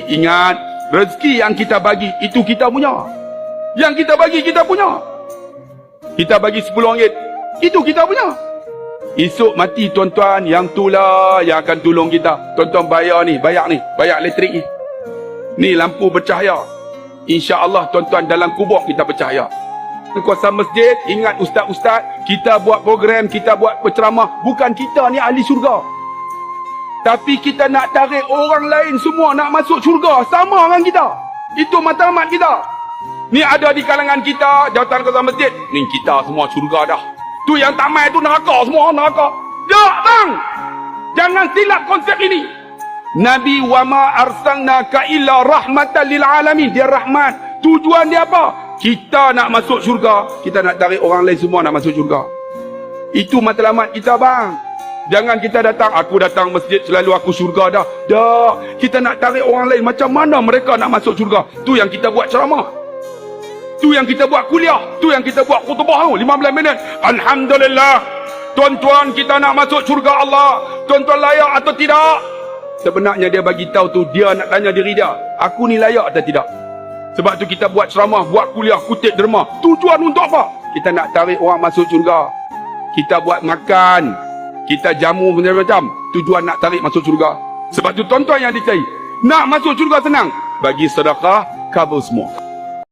Ingat, rezeki yang kita bagi, itu kita punya. Yang kita bagi, kita punya. Kita bagi 10 ringgit, itu kita punya. Esok mati tuan-tuan, yang itulah yang akan tolong kita. Tuan-tuan bayar ni, bayar ni, bayar elektrik ni. Ni lampu bercahaya. InsyaAllah tuan-tuan dalam kubur kita bercahaya. Kuasa masjid, ingat ustaz-ustaz, kita buat program, kita buat penceramah. Bukan kita ni ahli syurga. Tapi kita nak tarik orang lain semua nak masuk syurga. Sama dengan kita. Itu matlamat kita. Ni ada di kalangan kita, jawatan kuasa masjid. Ni kita semua syurga dah. Tu yang tamat tu neraka semua, neraka. Tak bang! Jangan silap konsep ini. Nabi wa ma arsalnaka illa rahmatan lil alamin. Dia rahmat. Tujuan dia apa? Kita nak masuk syurga, kita nak tarik orang lain semua nak masuk syurga. Itu matlamat kita bang. Jangan kita datang, aku datang masjid selalu aku syurga dah. Dah, kita nak tarik orang lain macam mana mereka nak masuk syurga. Tu yang kita buat ceramah. Tu yang kita buat kuliah. Tu yang kita buat khutbah tu 15 minit. Alhamdulillah. Tuan-tuan kita nak masuk syurga Allah. Tuan-tuan layak atau tidak? Sebenarnya dia bagi tahu tu dia nak tanya diri dia. Aku ni layak atau tidak? Sebab tu kita buat ceramah, buat kuliah, kutip derma. Tujuan untuk apa? Kita nak tarik orang masuk syurga. Kita buat makan. Kita jamu macam-macam. Tujuan nak tarik masuk syurga. Sebab tu tuan-tuan yang dicari. Nak masuk syurga senang. Bagi sedekah, cover semua.